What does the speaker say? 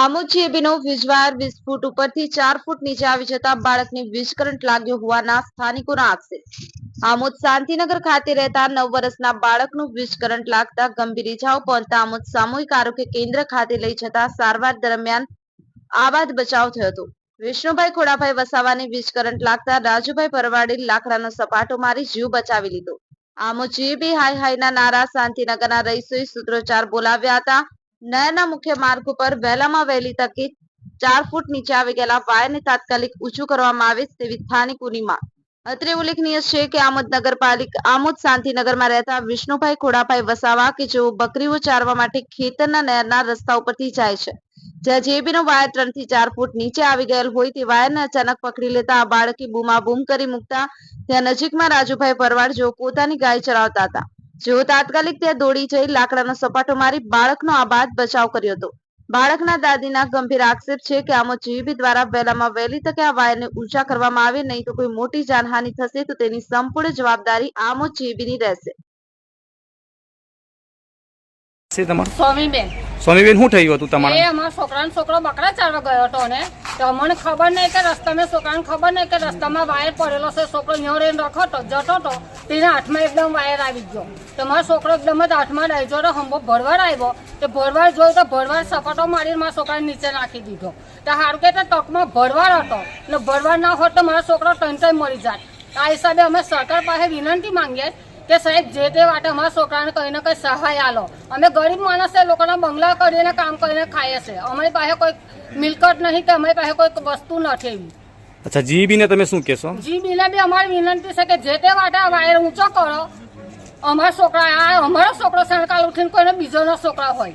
આમોદ જીએબીનો વીજવાયર વીસ ઉપરથી ચાર ફૂટ નીચે આવી જતા બાળકને વીજ કરંટ લાગ્યો હોવાના સ્થાનિકોના આક્ષેપ. આમોદ શાંતિનગર ખાતે રહેતા નવ વર્ષના બાળકનું વીજ કરંટ લાગતા ગંભીર ઇજાઓ પહોંચતા આમોદ સામૂહિક આરોગ્ય કેન્દ્ર ખાતે લઈ જતા સારવાર દરમિયાન આબાદ બચાવ થયો હતો. વિષ્ણુભાઈ ખોડાભાઈ વસાવાની વીજ કરંટ લાગતા રાજુભાઈ પરવાડી લાકડાનો સપાટો મારી જીવ બચાવી લીધો. આમો જીબી હાઈ હાઈના નારા શાંતિનગરના રહીશોએ સૂત્રોચ્ચાર બોલાવ્યા હતા. નયરના મુખ્ય માર્ગ ઉપર વહેલામાં વહેલી તકે ચાર ફૂટ નીચે આવી ગયેલા વાયરને તાત્કાલિક ઊંચું કરવામાં આવે તેવી સ્થાનિકોની માંગ અત્રે ઉલ્લેખનીય છે કે આમોદ નગરપાલિકા, આમોદ શાંતિનગરમાં રહેતા વિષ્ણુભાઈ ખોડાભાઈ વસાવા કે જેઓ બકરીઓ ચારવા માટે ખેતરના નહેરના રસ્તા ઉપરથી જાય છે. જ્યાં જેબીનો વાયર ત્રણથી ચાર ફૂટ નીચે આવી ગયેલ હોય તે વાયરને અચાનક પકડી લેતા આ બાળકે બૂમાબૂમ કરી મૂકતા ત્યાં નજીકમાં રાજુભાઈ પરવાડ જેઓ પોતાની ગાય ચરાવતા હતા. જેઓ તાત્કાલિક ત્યાં દોડી જઈ લાકડાનો સપાટો મારી બાળકનો આબાદ બચાવ કર્યો હતો. બાળકના દાદીના ગંભીર આક્ષેપ છે કે આમો જીબી દ્વારા વહેલામાં વહેલી તકે આ વાયરને ઊંચા કરવામાં આવે નહીં તો કોઈ મોટી જાનહાનિ થશે તો તેની સંપૂર્ણ જવાબદારી આમો જીબીની રહેશે. છે તમારું? સ્વામીબેન સ્વામીબેન શું થયું હતું એ અમારા છોકરાનો છોકરો બકરા ચાલવા ગયો હતો ને. તો અમને ખબર નહીં કે રસ્તામાં, છોકરાને ખબર નહીં કે રસ્તામાં વાયર પડેલો છે. છોકરો ન્યો રહીને રખો તો જતો હતો. તેના હાથમાં એકદમ વાયર આવી ગયો. તો મારો છોકરો એકદમ જ હાથમાં ડાયજો તો હંબો ભરવાડ આવ્યો. તે ભરવાડ જોયો તો ભરવાડ સપાટો મારીને મારા છોકરાને નીચે નાખી દીધો. તો હારું કે તે ટકમાં ભરવાડ હતો. ને ભરવાડ ના હોત તો મારો છોકરો ટંટાઈ મરી જાત. આ હિસાબે અમે સરકાર પાસે વિનંતી માંગીએ કે સાહેબ જે તે વાટે અમારા છોકરાને કંઈ ને કંઈ સહાય આલો. અમે ગરીબ માણસ છે લોકોના બંગલા કરીને કામ કરીને ખાઈએ છે. અમારી પાસે કોઈ મિલકત નહીં કે અમારી પાસે કોઈ વસ્તુ નથી એવી. અચ્છા જીબીને તમે શું કહેશો? જીબીને બી અમારી વિનંતી છે કે જે તે વાટે આ વાયર ઊંચો કરો અમારા છોકરા આ અમારો છોકરો સણકાલ ઉઠીને કોઈને બીજોનો છોકરા હોય.